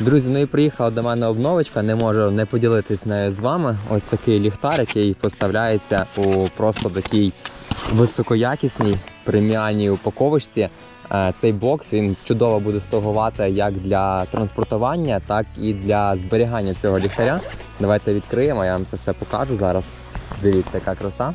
Друзі, ну і приїхала до мене обновочка, не можу не поділитись нею з вами. Ось такий ліхтар, який поставляється у просто такій високоякісній преміальній упаковочці. Е, Цей бокс він чудово буде слугувати як для транспортування, так і для зберігання цього ліхтаря. Давайте відкриємо, я вам це все покажу зараз. Дивіться, яка краса.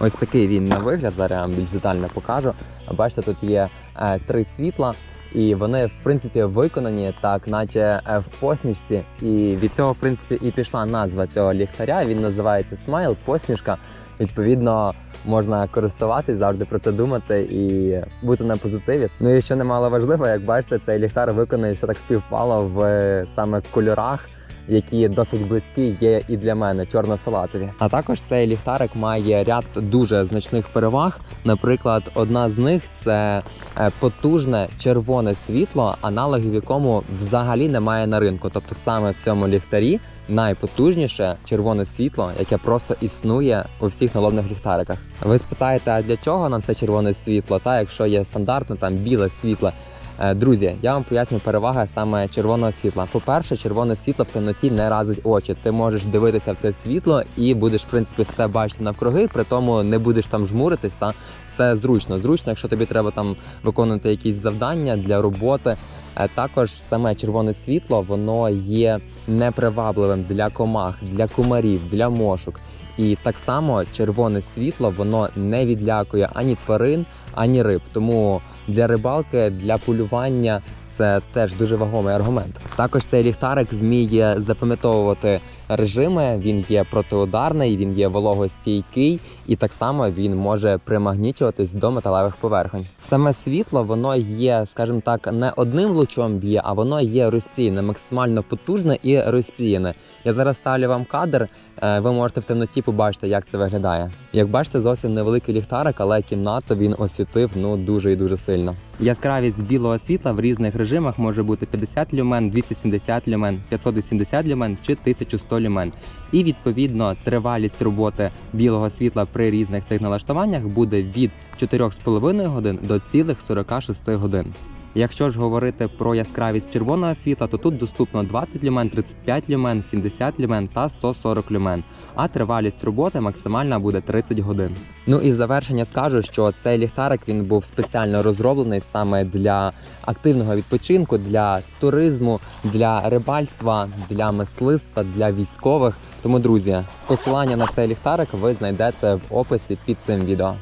Ось такий він на вигляд. Зараз я вам більш детально покажу. Бачите, тут є е, три світла, і вони в принципі виконані так, наче е, в посмішці. І від цього, в принципі, і пішла назва цього ліхтаря. Він називається Смайл, посмішка. Відповідно, можна користуватись, завжди про це думати і бути на позитиві. Ну і що немало важливо, як бачите, цей ліхтар виконаний, що так співпало в е, саме кольорах які досить близькі є і для мене чорно-салатові. А також цей ліхтарик має ряд дуже значних переваг. Наприклад, одна з них це е, потужне червоне світло, аналогів якому взагалі немає на ринку. Тобто саме в цьому ліхтарі найпотужніше червоне світло, яке просто існує у всіх налобних ліхтариках. Ви спитаєте, а для чого нам це червоне світло? Та якщо є стандартне там біле світло. Е, Друзі, я вам поясню переваги саме червоного світла. По-перше, червоне світло в темноті не разить очі. Ти можеш дивитися в це світло і будеш, в принципі, все бачити навкруги, при тому не будеш там жмуритись. Та це зручно. Зручно, якщо тобі треба там виконувати якісь завдання для роботи. Е, Також саме червоне світло воно є непривабливим для комах, для комарів, для мошок. І так само червоне світло воно не відлякує ані тварин, ані риб. Тому для рибалки, для полювання це теж дуже вагомий аргумент. Також цей ліхтарик вміє запам'ятовувати режими. Він є протиударний, він є вологостійкий, і так само він може примагнічуватись до металевих поверхонь. Саме світло воно є, скажімо так, не одним лучом б'є, а воно є розсіяне, максимально потужне і розсіяне. Я зараз ставлю вам кадр. Е, Ви можете в темноті побачити, як це виглядає. Як бачите, зовсім невеликий ліхтарик, але кімнату він освітив ну дуже і дуже сильно. Яскравість білого світла в різних режимах може бути 50 люмен, 270 люмен, 580 люмен чи 1100 люмен. І відповідно тривалість роботи білого світла при різних цих налаштуваннях буде від 4,5 годин до цілих 46 годин. Якщо ж говорити про яскравість червоного світла, то тут доступно 20 люмен, 35 люмен, 70 люмен та 140 люмен. А тривалість роботи максимальна буде 30 годин. Ну і в завершення скажу, що цей ліхтарик він був спеціально розроблений саме для активного відпочинку, для туризму, для рибальства, для мисливства, для військових. Тому, друзі, посилання на цей ліхтарик ви знайдете в описі під цим відео.